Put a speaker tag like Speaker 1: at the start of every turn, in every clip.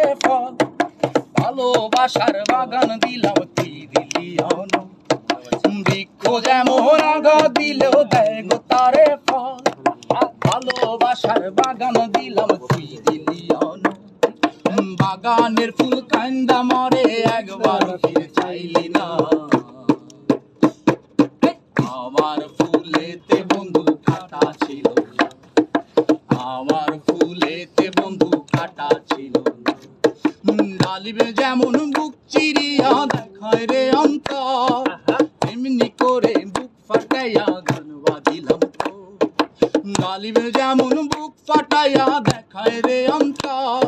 Speaker 1: তারে ফল। ভালোবাসার বাগান দিলাম তুই দিলি অন বৃক্ষ যেমন আগা দিলেও দেয় গো তারে ফল। ভালোবাসার বাগান দিলাম তুই দিলি অন বাগানের ফুল কান্দা মরে, একবার ফিরে চাইলি না। আমার ফুলেতে অন্তর এমনি করে বুক ফাটাইয়া গান বাঁধিলাম তো। গালিবে যেমন বুক ফাটাইয়া দেখায় রে অন্তর।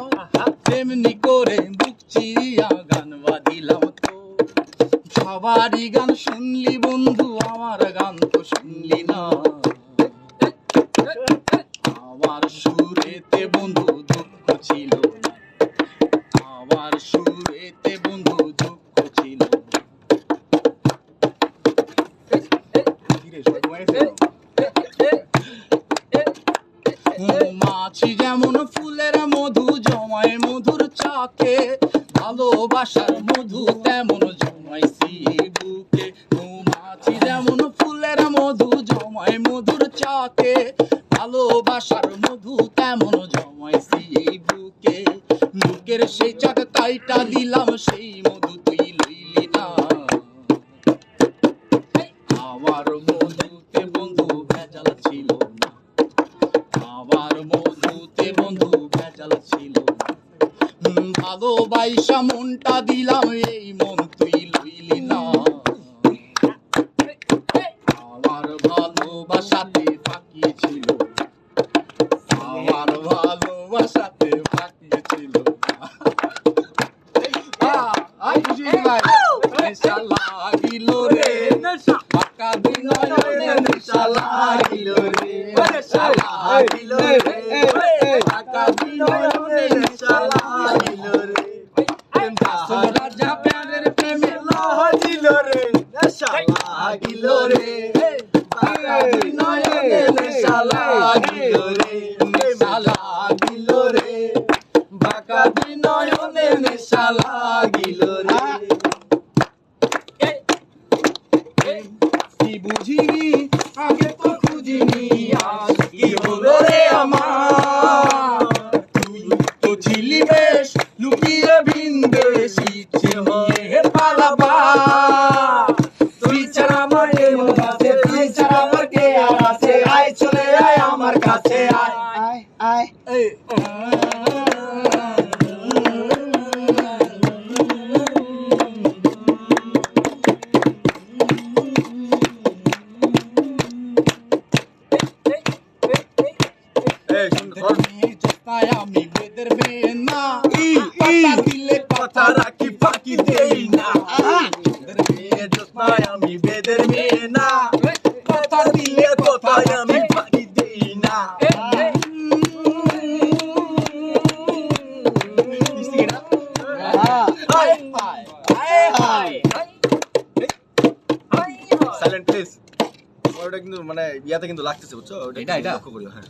Speaker 1: তেমনি করে বুক চিরিয়া গান বাঁধিলাম তো। সবারই গান শুনলি বন্ধু আমার গান তো শুনলি না। আমার সুরেতে বন্ধু দুঃখ ছিল না। মাছি যেমন ফুলের মধু জমায় মধুর চাকে। ভালোবাসার মধু তেমন জমাইছি বুকে মাছি যেমন ফুলের মধু জমায় মধুর চাকে। ভালোবাসার মধু তেমন জমাইছি বুকে বুকের সেই চাক কাইটা দিলাম, সেই মধু তুই লইলি না। আমার মধুতে বন্ধু হুম, ভালোবাসা মনটা দিলাম এই মন তুই লইলি না। আমার ভালোবাসাতে ফাঁকি ছিল আমার ভালোবাসাতে ছিল নেশা লাগিল রে। নেশা লাগিল রে। নেশা লাগিল রে। লাগিল রে। পাকা বিনয়নে নেশা লাগিল রে। নেশা লাগিল রে। পাকা বিনয়নে নেশা লাগিল রে। কি বুঝিনি আগে তো খুঁজিনি। আমি বেদের মেয়ে না। পাতা দিলে
Speaker 2: কথা রাখি ফাঁকি দেই না। বেদের মেয়ে জোৎস্নায় আমি বেদের মেয়ে না। কথা দিলে কথায় আমি ফাঁকি দেই না। সাইলেন্ট প্লিজ ওটা কিন্তু মানে ইয়াতে কিন্তু লাগতেছে বুঝছ?
Speaker 1: এটা, এটা?
Speaker 2: লক্ষ্য করিও হ্যাঁ।